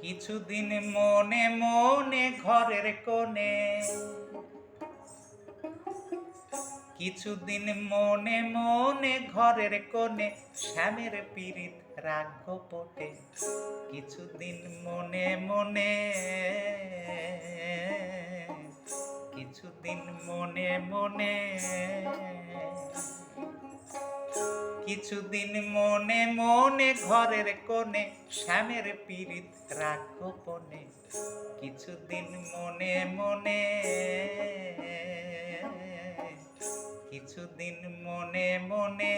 কিছুদিন মনে মনে ঘরের কোণে, কিছুদিন মনে মনে ঘরের কোণে শ্যামের পীড়িত রাগ পটে কিছুদিন মনে মনে, কিছুদিন মনে মনে কিছুদিন মনে মনে ঘরের কোণে শ্যামের পীড়িত রাগ গোপনে, কিছুদিন মনে মনে, কিছুদিন মনে মনে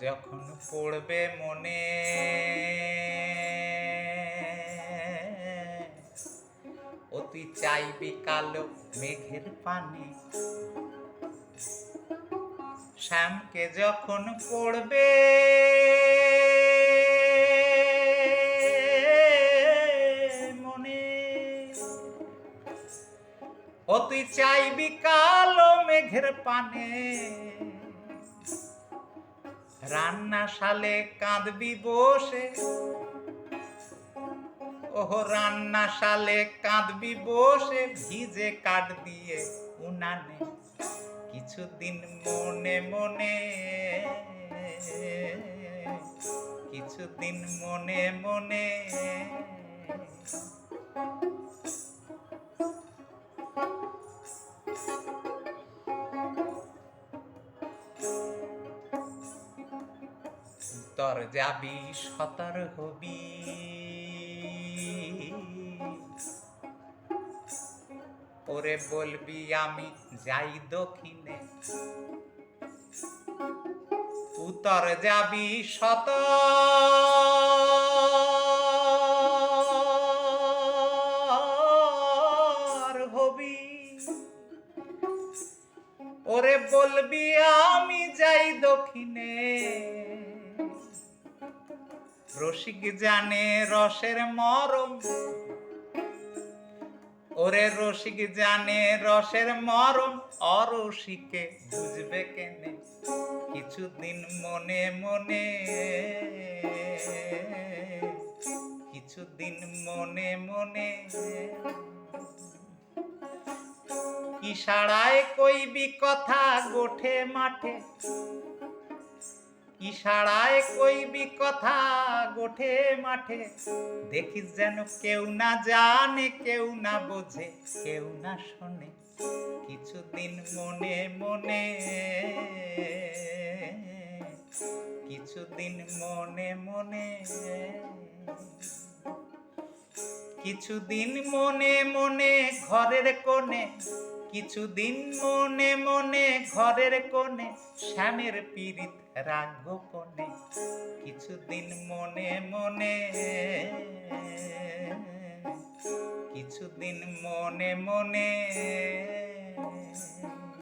যখন পড়বে মনে। তুই চাইবি কালো মেঘের পানে। শ্যামকে যখন পড়বে, মনে। তুই চাইবি কালো মেঘের পানে। রান্না শালে কাঁদবি বসে। ওহো, রান্না শালে কাঁদবি বসে, ভিজে কাট দিয়ে উনানে, কিছুদিন মনে মনে। কিছুদিন মনে মনে তোর যাবি, সতর হবি। ওরে বলবি, আমি যাই দক্ষিণে। উত্তর যাবি শত হবি। ওরে বলবি, আমি যাই দক্ষিণে। রসিক জানে রসের মরম। ওরে রসিক জানে রসের মরম, অরসিকে বুঝবে কেনে? কিছুদিন মনে মনে, কিছুদিন মনে মনে। ইশারায় কইবি কথা গোঠে মাঠে ইশারায় কইবি কথা গোঠে মাঠে। দেখিস যেন কেউ না জানে, কেউ না বোঝে, কেউ না শোনে, কিছুদিন মনে মনে। কিছুদিন মনে মনে। কিছুদিন মনে মনে ঘরের কোণে কিছুদিন মনে মনে ঘরের কোণে শ্যামের পীড়িত রাগ গোপনে কিছুদিন মনে মনে, কিছুদিন মনে মনে